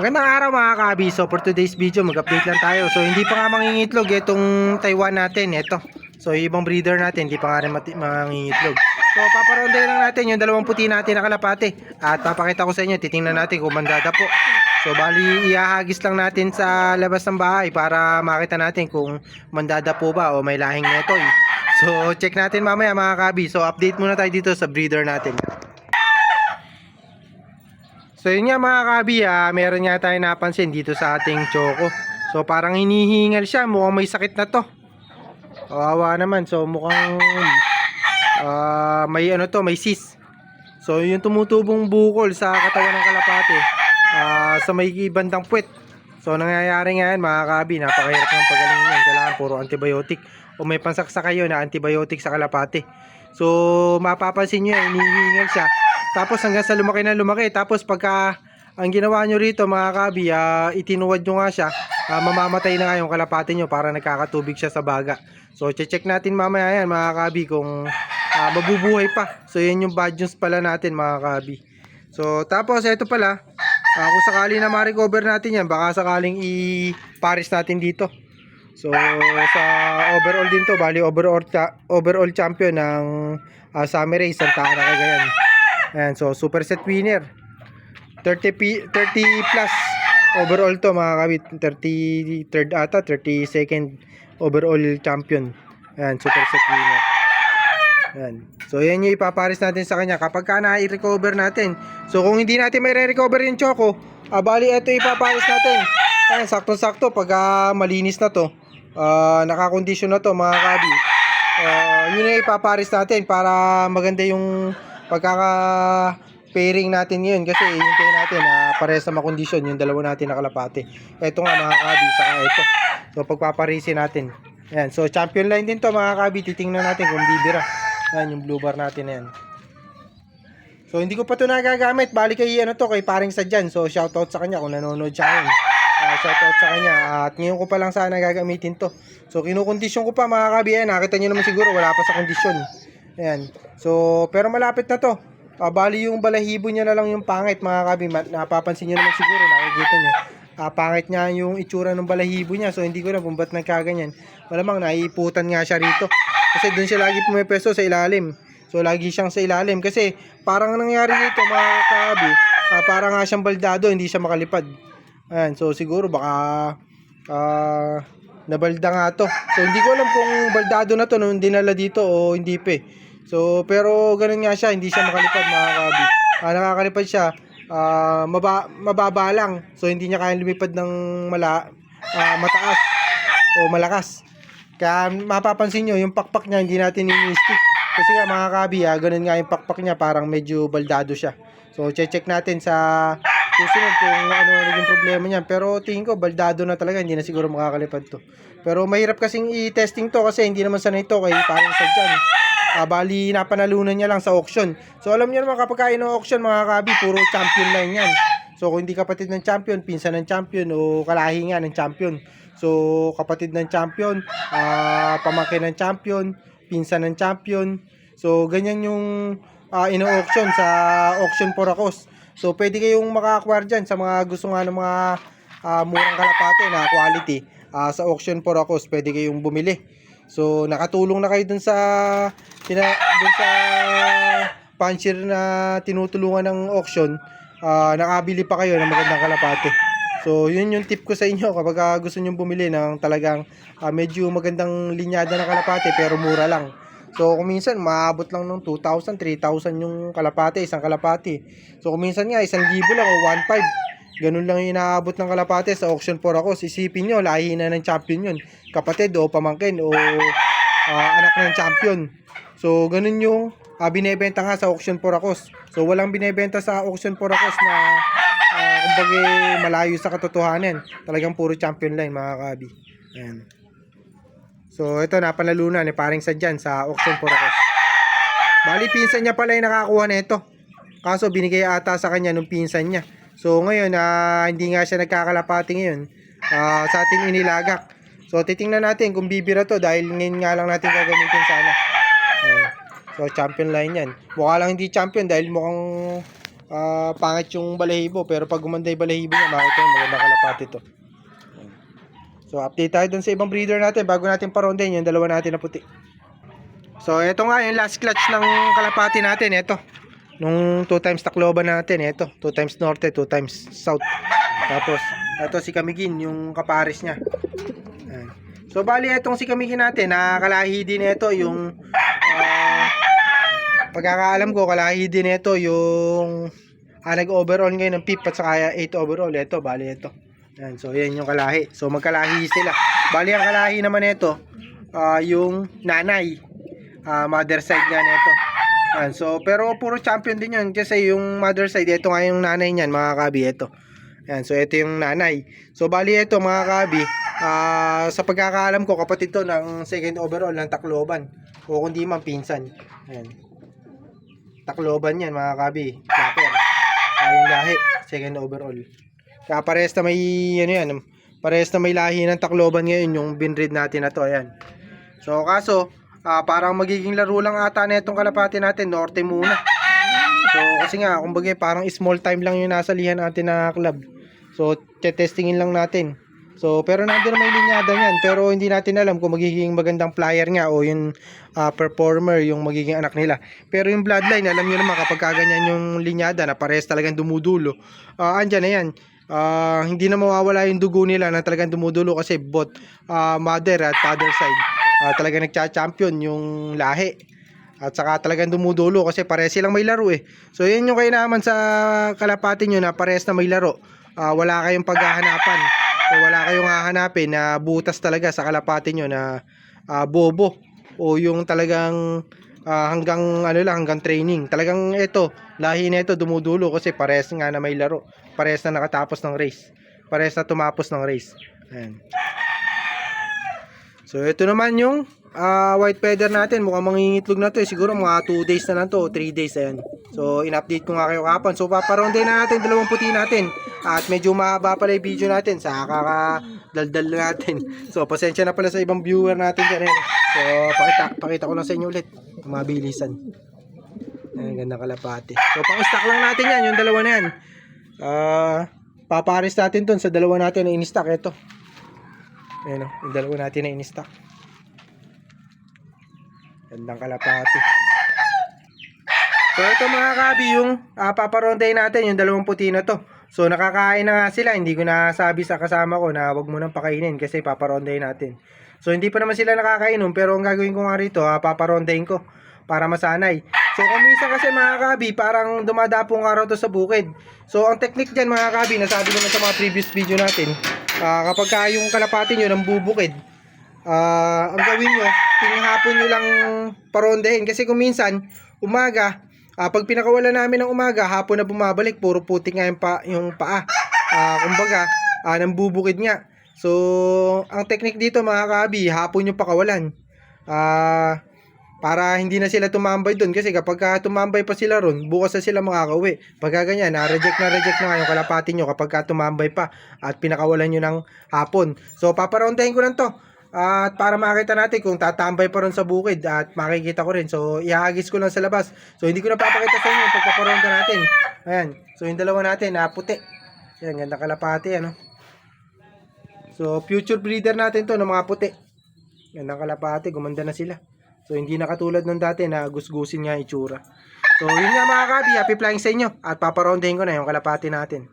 Magandang araw mga kabi. So for today's video, mag-update lang tayo. So hindi pa nga mangingitlog itong Taiwan natin. Ito. So ibang breeder natin, hindi pa nga rin mangingitlog. So paparondahin lang natin yung dalawang puti natin na kalapate. At papakita ko sa inyo, titingnan natin kung mandada po. So bali, iahagis lang natin sa labas ng bahay para makita natin kung mandada po ba o may lahing netoy. So check natin mamaya mga kabi. So update muna tayo dito sa breeder natin. So yun nga mga kabi, ah, meron nga tayo napansin dito sa ating choco. So parang hinihingal siya, mukhang may sakit na to. Kawawa naman, so mukhang ah, may ano to, may cyst. So yung tumutubong bukol sa katawan ng kalapate ah, sa may bandang puwet. So nangyayari nga yan mga kabi, napakahirap ng pagaling yan. Kailangan puro antibiotic o may pansaksa kayo na antibiotic sa kalapate. So mapapansin nyo, hinihingal siya. Tapos hanggang sa lumaki na lumaki. Tapos pagka ang ginawa nyo rito mga kabi, ah, itinuwad nyo nga siya, ah, mamamatay na nga yung kalapate nyo para nagkakatubig siya sa baga. So check natin mamaya yan mga kabi kung ah, mabubuhay pa. So yan yung bad news pala natin mga kabi. So tapos ito pala, ah, kung sakali na ma-recover natin yan, baka sakaling i-paris natin dito. So sa overall din to, bali overall cha- overall champion ng uh, Summer Race Santa Ana Cagayan. Ayan, so super set winner. 30 p 30 plus overall to mga kabit. 33rd ata, 32nd overall champion. Ayan, super set winner. Ayan. So yan yung ipaparis natin sa kanya kapag ka na-recover natin. So kung hindi natin may re-recover yung choco, ah, bali ito ipaparis natin. Ayan, sakto-sakto pag ah, malinis na to. Ah, nakakondisyon na to mga kabi. Ah, yun na ipaparis natin para maganda yung pagkaka pairing natin ngayon kasi hintayin natin na parehas na makondisyon yung dalawa natin na kalapate. Ito nga mga kabi, saka ito. So pagpaparisin natin. Ayan, so champion line din to mga kabi, titingnan natin kung bibira. Ayan, yung blue bar natin na yan. So hindi ko pa to nagagamit, bali kay ano to, kay paring sa dyan. So shoutout sa kanya kung nanonood siya ngayon. Ah, shoutout sa kanya at ngayon ko pa lang sana gagamitin to. So kinukondisyon ko pa mga kabi, ayan, nakita nyo naman siguro wala pa sa kondisyon. Ayan. So pero malapit na to. Bali yung balahibo niya na lang yung pangit mga kabi. Napapansin niyo naman siguro, nakikita niyo. Ah, pangit niya yung itsura ng balahibo niya. So hindi ko na kung ba't nagkaganyan. Malamang naiiputan nga siya rito. Kasi doon siya lagi pumipesto sa ilalim. So lagi siyang sa ilalim kasi parang nangyari dito mga kabi, ah, parang nga siyang baldado, hindi siya makalipad. Ayan, so siguro baka ah nabalda nga to. So hindi ko alam kung baldado na to nung dinala dito o hindi pa. eh. So pero ganun nga siya, hindi siya makalipad mga kabi. Ah, nakakalipad siya ah, maba, mababa lang. So hindi niya kaya lumipad ng mala, ah, mataas o malakas. Kaya mapapansin nyo, yung pakpak niya hindi natin ini-stick. Kasi nga mga kabi, ah, ganun nga yung pakpak niya, parang medyo baldado siya. So check natin sa susunod kung ano naging problema niya. Pero tingin ko, baldado na talaga, hindi na siguro makakalipad to. Pero mahirap kasing i-testing to kasi hindi naman sanay to kay parang sa dyan. Ah, bali, napanalunan niya lang sa auction. So alam niyo naman kapag kain ng auction mga kabi, puro champion lang yan. So kung hindi kapatid ng champion, pinsan ng champion o kalahi nga ng champion. So kapatid ng champion, ah pamangkin ng champion, pinsan ng champion. So ganyan yung ah, ino-auction sa auction for a cost. So pwede kayong maka-acquire dyan sa mga gusto nga ng mga ah, murang kalapate na quality. Ah, sa auction for a cost, pwede kayong bumili. So nakatulong na kayo dun sa tina, dun sa puncher na tinutulungan ng auction. Ah, nakabili pa kayo ng magandang kalapate. So, yun yung tip ko sa inyo kapag ah, gusto nyo bumili ng talagang ah, medyo magandang linyada ng kalapate pero mura lang. So, kung minsan, maabot lang ng 2,000, 3,000 yung kalapate, isang kalapate. So, kung minsan nga, 1,000 lang o 1,500. Ganun lang yung inaabot ng kalapate sa auction for ako. Isipin nyo, lahi na ng champion yun. Kapatid o pamangkin o ah, anak ng champion. So, ganun yung ah, binebenta nga sa auction for akos. So, walang binebenta sa auction for akos na uh, kumbaga malayo sa katotohanan. Talagang puro champion line mga kabi. Ayan. So, ito napanalunan ni paring sa dyan sa auction for akos. Bali, pinsan niya pala yung nakakuha na ito. Kaso, binigay ata sa kanya nung pinsan niya. So, ngayon, ah, hindi nga siya nagkakalapati ngayon ah, sa ating inilagak. So, titingnan natin kung bibira to dahil ngayon nga lang natin gagamitin sana. So, champion line yan. Mukha lang hindi champion dahil mukhang ah, pangit yung balahibo. Pero pag gumanda yung balahibo niya, makita yung maganda kalapati to. So, update tayo dun sa ibang breeder natin bago natin parondahin yung dalawa natin na puti. So, ito nga yung last clutch ng kalapati natin. Ito. Nung 2 times Tacloban natin. Ito. 2 times norte, 2 times south. Tapos, ito si Kamigin, yung kapares niya. So, bali itong si Kamigin natin, nakakalahi din ito yung ah, pagkakaalam ko, kalahi din ito yung ah, nag-overall ngayon ng PIP at saka 8 overall. Ito, bali ito. Ayan, so, yan yung kalahi. So, magkalahi sila. Bali, ang kalahi naman ito, ah, yung nanay. Ah, mother side niya nito. Ayan, so, pero puro champion din yun. Kasi yung mother side, ito nga yung nanay niyan, mga kabi, ito. Ayan, so ito yung nanay. So, bali ito, mga kabi, ah, sa pagkakaalam ko, kapatid to ng second overall ng Tacloban. O kundi man, pinsan. Ayan. Tacloban yan, mga kabi. Clapper. Ah, yung lahi, second overall. Kaya parehas na may, ano yan, parehas na may lahi ng Tacloban ngayon, yung binread natin na to, ayan. So, kaso, ah, parang magiging laro lang ata na itong kalapati natin, norte muna. So, kasi nga, kumbaga, parang small time lang yung nasa lihan natin na club. So, testingin lang natin. So, pero naman yung linyada niyan. Pero hindi natin alam kung magiging magandang flyer nga o yung ah, performer yung magiging anak nila. Pero yung bloodline, alam nyo naman kapag kaganyan yung linyada na parehas talagang dumudulo, ah, andyan na yan. Ah, hindi na mawawala yung dugo nila na talagang dumudulo kasi both ah, mother at father side ah, talagang nagcha-champion yung lahi. At saka talagang dumudulo kasi parehas silang may laro eh. So yun yung kainaman sa kalapati nyo na parehas na may laro. Ah, wala kayong paghahanapan o wala kayong hahanapin na butas talaga sa kalapati nyo na ah, bobo o yung talagang ah, hanggang ano lang hanggang training. Talagang ito, lahi na ito dumudulo kasi parehas nga na may laro. Parehas na nakatapos ng race. Parehas na tumapos ng race. Ayan. So ito naman yung ah, white feather natin. Mukhang mangingitlog na to eh. Siguro mga 2 days na lang to, 3 days ayan. So in-update ko nga kayo kapon. So paparonday na natin dalawang puti natin. At medyo mahaba pala yung video natin sa kakadaldal natin. So pasensya na pala sa ibang viewer natin dyan. Ayan. So pakita, pakita ko lang sa inyo ulit. Mabilisan. Ayan, ganda kalapati. So pang-stock lang natin yan, yung dalawa na yan. Ah, papares natin ton sa dalawa natin na in-stock. Ito. Ayan o, yung dalawa natin na in-stock. Gandang kalapati. So ito mga kabi, yung uh, paparonday natin, yung dalawang puti na to. So nakakain na nga sila, hindi ko nasabi sa kasama ko na wag mo nang pakainin kasi paparonday natin. So hindi pa naman sila nakakainom pero ang gagawin ko nga rito, uh, paparondayin ko para masanay. So kung minsan kasi mga kabi, parang dumadapong araw to sa bukid. So ang technique dyan mga kabi, nasabi naman sa mga previous video natin, ah, kapag ka yung kalapati nyo nang bubukid, ah, ang gawin nyo, tinghapon nyo lang parondahin. Kasi kung minsan, umaga, ah, pag pinakawala namin ng umaga, hapon na bumabalik, puro putik nga yung, pa, yung paa. Ah, kumbaga, ah, nang bubukid nga. So, ang technique dito mga kabi, hapon yung pakawalan. Ah, para hindi na sila tumambay doon kasi kapag ka tumambay pa sila ron, bukas na sila makakauwi. Pagka ganyan, na reject na reject na yung kalapati nyo kapag ka tumambay pa at pinakawalan nyo ng hapon. So, paparoundahin ko lang to. At para makita natin kung tatambay pa ron sa bukid at makikita ko rin. So, ihagis ko lang sa labas. So, hindi ko na papakita sa inyo yung pagpaparonda natin. Ayan. So, yung dalawa natin, na puti. Ayan, ganda kalapati, ano. So, future breeder natin to ng mga puti. Gandang kalapati, gumanda na sila. So, hindi na katulad nung dati na gusgusin nga itsura. So, yun nga mga kabi, happy flying sa inyo. At paparondahin ko na yung kalapati natin.